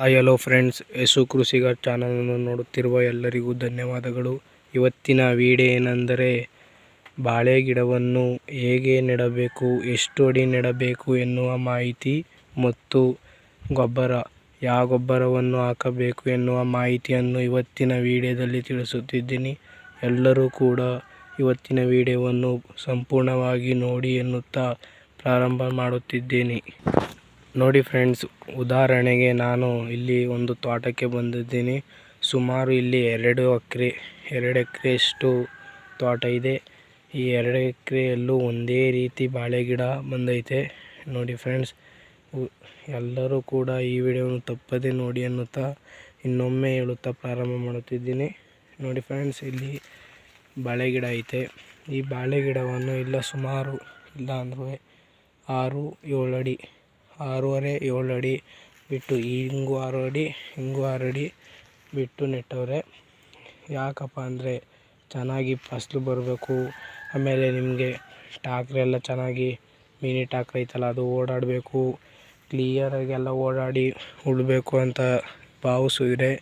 Hi hello friends Yashu Krishigar ಚಾನಲನ್ನು ನೋಡುತ್ತಿರುವ ಎಲ್ಲರಿಗೂ ಧನ್ಯವಾದಗಳು. ಇವತ್ತಿನ ವಿಡಿಯೋ ಏನೆಂದರೆ, ಬಾಳೆ ಗಿಡವನ್ನು ಹೇಗೆ ನೆಡಬೇಕು, ಎಷ್ಟು ಅಡಿ ನೆಡಬೇಕು ಎನ್ನುವ ಮಾಹಿತಿ ಮತ್ತು ಗೊಬ್ಬರ ಯಾವ ಗೊಬ್ಬರವನ್ನು ಹಾಕಬೇಕು ಎನ್ನುವ ಮಾಹಿತಿಯನ್ನು ಇವತ್ತಿನ ವಿಡಿಯೋದಲ್ಲಿ ತಿಳಿಸುತ್ತಿದ್ದೀನಿ. ಎಲ್ಲರೂ ಕೂಡ ಇವತ್ತಿನ ವಿಡಿಯೋವನ್ನು ಸಂಪೂರ್ಣವಾಗಿ ನೋಡಿ ಎನ್ನುತ್ತಾ ಪ್ರಾರಂಭ ಮಾಡುತ್ತಿದ್ದೇನೆ. ನೋಡಿ ಫ್ರೆಂಡ್ಸ್, ಉದಾಹರಣೆಗೆ ನಾನು ಇಲ್ಲಿ ಒಂದು ತೋಟಕ್ಕೆ ಬಂದಿದ್ದೀನಿ. ಸುಮಾರು ಇಲ್ಲಿ ಎರಡು ಎಕರೆ, ಎರಡು ಎಕರೆಯಷ್ಟು ತೋಟ ಇದೆ. ಈ ಎರಡು ಎಕರೆಯಲ್ಲೂ ಒಂದೇ ರೀತಿ ಬಾಳೆ ಗಿಡ ಬಂದೈತೆ. ನೋಡಿ ಫ್ರೆಂಡ್ಸ್ ಎಲ್ಲರೂ ಕೂಡ ಈ ವಿಡಿಯೋವನ್ನು ತಪ್ಪದೇ ನೋಡಿ ಅನ್ನುತ್ತಾ ಇನ್ನೊಮ್ಮೆ ಹೇಳುತ್ತಾ ಪ್ರಾರಂಭ ಮಾಡುತ್ತಿದ್ದೀನಿ. ನೋಡಿ ಫ್ರೆಂಡ್ಸ್, ಇಲ್ಲಿ ಬಾಳೆ ಗಿಡ ಐತೆ. ಈ ಬಾಳೆ ಗಿಡವನ್ನು ಇಲ್ಲ ಸುಮಾರು, ಇಲ್ಲ ಅಂದ್ರೂ ಆರು, ಏಳು ಅಡಿ ಆರೂವರೆ ಏಳು ಅಡಿ ಬಿಟ್ಟು ಹಿಂಗೂ ಆರು ಅಡಿ ಹಿಂಗೂ ಆರು ಅಡಿ ಬಿಟ್ಟು ನೆಟ್ಟವ್ರೆ. ಯಾಕಪ್ಪ ಅಂದರೆ ಚೆನ್ನಾಗಿ ಫಸಲು ಬರಬೇಕು. ಆಮೇಲೆ ನಿಮಗೆ ಟ್ಯಾಕ್ರೆಲ್ಲ ಚೆನ್ನಾಗಿ ಮಿನಿ ಟ್ಯಾಕ್ರ್ ಐತಲ್ಲ, ಅದು ಓಡಾಡಬೇಕು. ಕ್ಲಿಯರಾಗಿ ಎಲ್ಲ ಓಡಾಡಿ ಉಳಬೇಕು ಅಂತ ಭಾವಿಸಿದ್ರೆ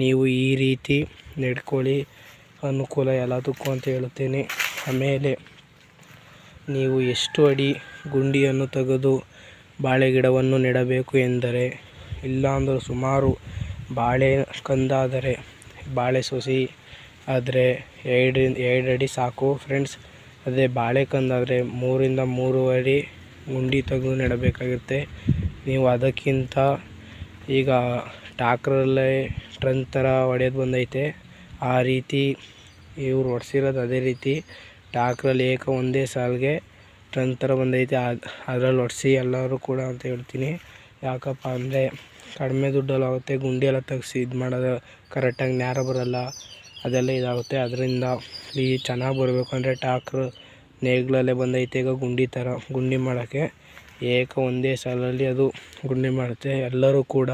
ನೀವು ಈ ರೀತಿ ನೆಡ್ಕೊಳ್ಳಿ. ಅನುಕೂಲ ಎಲ್ಲದಕ್ಕೂ ಅಂತ ಹೇಳುತ್ತೇನೆ. ಆಮೇಲೆ ನೀವು ಎಷ್ಟು ಅಡಿ ಗುಂಡಿಯನ್ನು ತೆಗೆದು ಬಾಳೆ ಗಿಡವನ್ನು ನೆಡಬೇಕು ಎಂದರೆ ಇಲ್ಲಾಂದರೂ ಸುಮಾರು ಬಾಳೆ ಕಂದಾದರೆ ಬಾಳೆ ಸೊಸಿ ಆದರೆ ಎರಡರಿಂದ ಎರಡು ಅಡಿ ಸಾಕು. ಫ್ರೆಂಡ್ಸ್, ಅದೇ ಬಾಳೆ ಕಂದಾದರೆ ಮೂರಿಂದ ಮೂರುವರೆ ಗುಂಡಿ ತೆಗೆದು ನೆಡಬೇಕಾಗುತ್ತೆ ನೀವು ಅದಕ್ಕಿಂತ ಈಗ ಟ್ಯಾಕ್ರಲ್ಲೇ ಟ್ರನ್ ಥರ ಹೊಡೆಯೋದು ಬಂದೈತೆ. ಆ ರೀತಿ ಇವ್ರು ಹೊಡ್ಸಿರೋದು ಅದೇ ರೀತಿ. ಟ್ಯಾಕ್ರಲ್ಲಿ ಏಕ ಒಂದೇ ಸಾಲಿಗೆ ಟ್ರನ್ ಥರ ಬಂದೈತೆ. ಅದು, ಅದ್ರಲ್ಲಿ ಹೊಡ್ಸಿ ಎಲ್ಲರೂ ಕೂಡ ಅಂತ ಹೇಳ್ತೀನಿ. ಯಾಕಪ್ಪ ಅಂದರೆ ಕಡಿಮೆ ದುಡ್ಡಲ್ಲಿ ಆಗುತ್ತೆ, ಗುಂಡಿ ಎಲ್ಲ ತೆಗ್ಸಿ ಇದು ಮಾಡೋದು ಕರೆಕ್ಟಾಗಿ ನೇರ ಬರೋಲ್ಲ, ಅದೆಲ್ಲ ಇದಾಗುತ್ತೆ. ಅದರಿಂದ ಈ ಚೆನ್ನಾಗಿ ಬರಬೇಕು ಅಂದರೆ ಟ್ಯಾಕ್ರ್ ನೇಗ್ಲಲ್ಲೇ ಬಂದೈತೆ ಈಗ ಗುಂಡಿ ಥರ, ಗುಂಡಿ ಮಾಡೋಕ್ಕೆ. ಏಕ ಒಂದೇ ಸಾಲಲ್ಲಿ ಅದು ಗುಂಡಿ ಮಾಡುತ್ತೆ. ಎಲ್ಲರೂ ಕೂಡ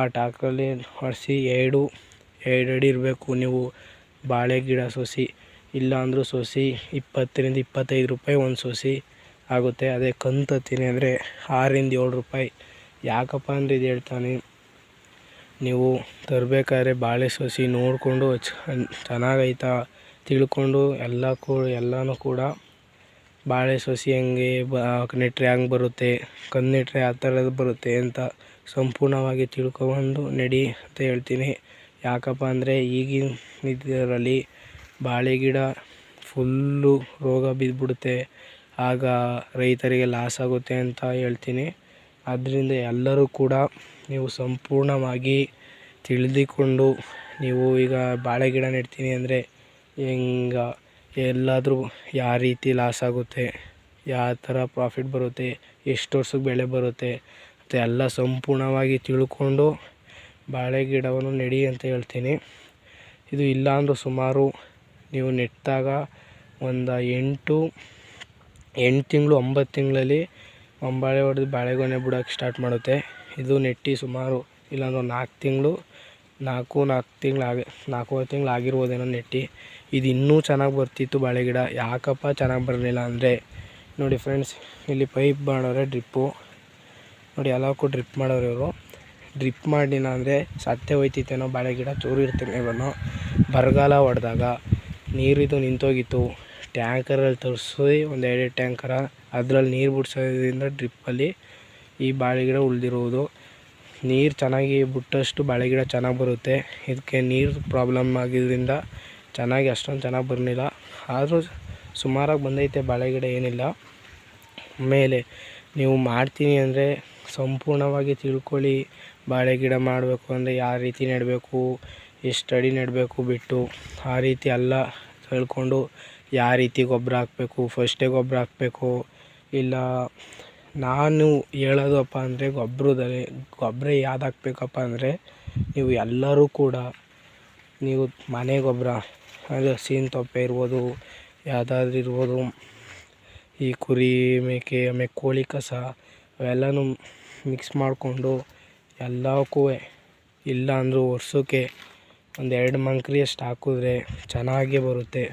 ಆ ಟ್ಯಾಕ್ರಲ್ಲಿ ಹೊಡೆಸಿ ಎರಡು ಎರಡು ಅಡಿ ಇರಬೇಕು. ನೀವು ಬಾಳೆ ಗಿಡ ಸಸಿ ಇಲ್ಲ ಅಂದರೂ ಸಸಿ ಇಪ್ಪತ್ತರಿಂದ ಇಪ್ಪತ್ತೈದು ರೂಪಾಯಿ ಒಂದು ಸೋಸಿ ಆಗುತ್ತೆ. ಅದೇ ಕಂತತ್ತೀನಿ ಅಂದರೆ ಆರರಿಂದ ಏಳು ರೂಪಾಯಿ. ಯಾಕಪ್ಪ ಅಂದರೆ ಇದು ಹೇಳ್ತಾನೆ, ನೀವು ತರಬೇಕಾದ್ರೆ ಬಾಳೆ ಸೋಸಿ ನೋಡಿಕೊಂಡು ಚೆನ್ನಾಗೈತಾ ತಿಳ್ಕೊಂಡು ಎಲ್ಲ ಕೂ, ಎಲ್ಲನೂ ಕೂಡ ಬಾಳೆ ಸೊಸಿ ಹೆಂಗೆ ಬ ನೆಟ್ಟರೆ ಹಂಗೆ ಬರುತ್ತೆ ನೆಟ್ಟರೆ ಆ ಥರದ್ದು ಬರುತ್ತೆ ಅಂತ ಸಂಪೂರ್ಣವಾಗಿ ತಿಳ್ಕೊಂಡು ನಡಿ ಅಂತ ಹೇಳ್ತೀನಿ. ಯಾಕಪ್ಪ ಅಂದರೆ ಈಗಿನ ಇದರಲ್ಲಿ ಬಾಳೆ ಗಿಡ ಫುಲ್ಲು ರೋಗ ಬಿದ್ದುಬಿಡುತ್ತೆ ಆಗ ರೈತರಿಗೆ ಲಾಸ್ ಆಗುತ್ತೆ ಅಂತ ಹೇಳ್ತೀನಿ. ಆದ್ದರಿಂದ ಎಲ್ಲರೂ ಕೂಡ ನೀವು ಸಂಪೂರ್ಣವಾಗಿ ತಿಳಿದುಕೊಂಡು ನೀವು ಈಗ ಬಾಳೆ ಗಿಡ ನೆಡ್ತೀನಿ ಅಂದರೆ ಹೆಂಗೆ, ಎಲ್ಲಾದರೂ ಯಾವ ರೀತಿ ಲಾಸ್ ಆಗುತ್ತೆ, ಯಾವ ಥರ ಪ್ರಾಫಿಟ್ ಬರುತ್ತೆ, ಎಷ್ಟು ವರ್ಷಕ್ಕೆ ಬೆಳೆ ಬರುತ್ತೆ ಮತ್ತು ಎಲ್ಲ ಸಂಪೂರ್ಣವಾಗಿ ತಿಳ್ಕೊಂಡು ಬಾಳೆ ಗಿಡವನ್ನು ನೆಡಿ ಅಂತ ಹೇಳ್ತೀನಿ. ಇದು ಇಲ್ಲ ಅಂದರೂ ಸುಮಾರು ನೀವು ನೆಟ್ಟಾಗ ಒಂದು ಎಂಟು ಎಂಟು ತಿಂಗಳು, ಒಂಬತ್ತು ತಿಂಗಳಲ್ಲಿ ಒಂಬಾಳೆ ಹೊಡೆದು ಬಾಳೆಗೊನೆ ಬಿಡೋಕೆ ಸ್ಟಾರ್ಟ್ ಮಾಡುತ್ತೆ. ಇದು ನೆಟ್ಟು ಸುಮಾರು ಇಲ್ಲಾಂದ್ರೆ ನಾಲ್ಕು ತಿಂಗಳು ನಾಲ್ಕು ನಾಲ್ಕು ತಿಂಗಳು ಆಗಿ, ನಾಲ್ಕೂವರೆ ತಿಂಗಳು ಆಗಿರ್ಬೋದೇನೋ ನೆಟ್ಟು. ಇದು ಇನ್ನೂ ಚೆನ್ನಾಗಿ ಬರ್ತಿತ್ತು ಬಾಳೆ ಗಿಡ. ಯಾಕಪ್ಪ ಚೆನ್ನಾಗಿ ಬರಲಿಲ್ಲ ಅಂದರೆ, ನೋಡಿ ಫ್ರೆಂಡ್ಸ್ ಇಲ್ಲಿ ಪೈಪ್ ಮಾಡೋರೆ ಡ್ರಿಪ್ಪು ನೋಡಿ ಎಲ್ಲಕ್ಕೂ ಡ್ರಿಪ್ ಮಾಡೋರು ಇವರು. ಡ್ರಿಪ್ ಮಾಡಿಲ್ಲ ಅಂದರೆ ಸತ್ತೇ ಹೋಯ್ತಿತ್ತೇನೋ ಬಾಳೆ ಗಿಡ, ಚೂರು ಇವನು ಬರಗಾಲ ಹೊಡೆದಾಗ ನೀರಿದು ನಿಂತೋಗಿತ್ತು. ಟ್ಯಾಂಕರಲ್ಲಿ ತರಿಸಿ ಒಂದು ಎರಡು ಟ್ಯಾಂಕರ, ಅದರಲ್ಲಿ ನೀರು ಬಿಡ್ಸೋದ್ರಿಂದ ಡ್ರಿಪ್ಪಲ್ಲಿ ಈ ಬಾಳೆ ಗಿಡ ಉಳಿದಿರುವುದು ನೀರು ಚೆನ್ನಾಗಿ ಬಿಟ್ಟಷ್ಟು ಬಾಳೆ ಗಿಡ ಚೆನ್ನಾಗಿ ಬರುತ್ತೆ. ಇದಕ್ಕೆ ನೀರು ಪ್ರಾಬ್ಲಮ್ ಆಗಿದ್ದರಿಂದ ಚೆನ್ನಾಗಿ ಅಷ್ಟೊಂದು ಚೆನ್ನಾಗಿ ಬರಲಿಲ್ಲ. ಆದರೂ ಸುಮಾರಾಗಿ ಬಂದೈತೆ ಬಾಳೆ ಗಿಡ ಏನಿಲ್ಲ. ಮೇಲೆ ನೀವು ಮಾಡ್ತೀನಿ ಅಂದರೆ ಸಂಪೂರ್ಣವಾಗಿ ತಿಳ್ಕೊಳ್ಳಿ ಬಾಳೆ ಗಿಡ ಮಾಡಬೇಕು ಅಂದರೆ ಯಾವ ರೀತಿ ನೆಡಬೇಕು ಎಷ್ಟು ಸ್ಟಡಿ ನೆಡಬೇಕು ಬಿಟ್ಟು ಆ ರೀತಿ ಎಲ್ಲ ತಿಳ್ಕೊಂಡು ಯಾವ ರೀತಿ ಗೊಬ್ಬರ ಹಾಕಬೇಕು ಫಸ್ಟೇ ಗೊಬ್ಬರ ಹಾಕಬೇಕು. ಇಲ್ಲ, ನಾನು ಹೇಳೋದಪ್ಪ ಅಂದರೆ ಗೊಬ್ಬರದಲ್ಲಿ ಗೊಬ್ಬರ ಯಾವ್ದು ಹಾಕ್ಬೇಕಪ್ಪ ಅಂದರೆ ನೀವು ಎಲ್ಲರೂ ಕೂಡ ನೀವು ಮನೆ ಗೊಬ್ಬರ ಅಂದರೆ ಹಸಿನ ತೊಪ್ಪೆ ಇರ್ಬೋದು, ಯಾವುದಾದ್ರೂ ಇರ್ಬೋದು, ಈ ಕುರಿ ಮೇಕೆ, ಆಮೇಲೆ ಕೋಳಿ ಕಸ, ಅವೆಲ್ಲನೂ ಮಿಕ್ಸ್ ಮಾಡಿಕೊಂಡು ಎಲ್ಲಕ್ಕೂ ಇಲ್ಲ ಅಂದರೂ ವರ್ಷಕ್ಕೆ ಒಂದು ಎರಡು ಮಂಕ್ರಿ ಅಷ್ಟು ಹಾಕಿದ್ರೆ ಚೆನ್ನಾಗೇ ಬರುತ್ತೆ.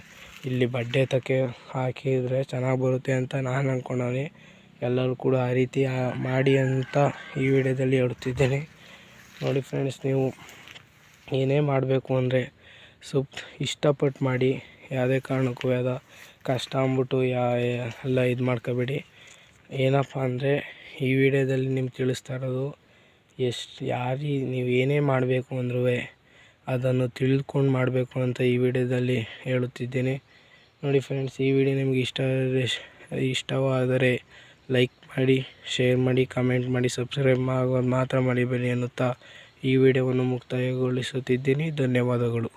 ಇಲ್ಲಿ ಬಡ್ಡೆ ತಕ್ಕೆ ಹಾಕಿದರೆ ಚೆನ್ನಾಗಿ ಬರುತ್ತೆ ಅಂತ ನಾನು ಅಂದ್ಕೊಂಡವ್ನಿ ಎಲ್ಲರೂ ಕೂಡ ಆ ರೀತಿ ಮಾಡಿ ಅಂತ ಈ ವಿಡಿಯೋದಲ್ಲಿ ಹೇಳುತ್ತಿದ್ದೇನೆ ನೋಡಿ ಫ್ರೆಂಡ್ಸ್ ನೀವು ಏನೇ ಮಾಡಬೇಕು ಅಂದರೆ ಸುಪ್ ಇಷ್ಟಪಟ್ಟು ಮಾಡಿ, ಯಾವುದೇ ಕಾರಣಕ್ಕೂ ಯಾವ್ದು ಕಷ್ಟ ಅಂದ್ಬಿಟ್ಟು ಯಾ ಎಲ್ಲ ಇದು ಮಾಡ್ಕೋಬೇಡಿ. ಏನಪ್ಪ ಅಂದರೆ ಈ ವಿಡಿಯೋದಲ್ಲಿ ನಿಮ್ಗೆ ತಿಳಿಸ್ತಾ ಇರೋದು ಎಷ್ಟು, ಯಾರಿ, ನೀವು ಏನೇ ಮಾಡಬೇಕು ಅಂದ್ರೂ ಅದನ್ನು ತಿಳ್ಕೊಂಡು ಮಾಡಬೇಕು ಅಂತ ಈ ವಿಡಿಯೋದಲ್ಲಿ ಹೇಳುತ್ತಿದ್ದೇನೆ. ನೋಡಿ ಫ್ರೆಂಡ್ಸ್ ಈ ವಿಡಿಯೋ ನಿಮಗೆ ಇಷ್ಟ ಇಷ್ಟವಾದರೆ ಲೈಕ್ ಮಾಡಿ ಶೇರ್ ಮಾಡಿ ಕಮೆಂಟ್ ಮಾಡಿ ಸಬ್ಸ್ಕ್ರೈಬ್ ಆಗೋದು ಮಾತ್ರ ಮಾಡಿಬೇಡಿ ಎನ್ನುತ್ತಾ ಈ ವಿಡಿಯೋವನ್ನು ಮುಕ್ತಾಯಗೊಳಿಸುತ್ತಿದ್ದೇನೆ. ಧನ್ಯವಾದಗಳು.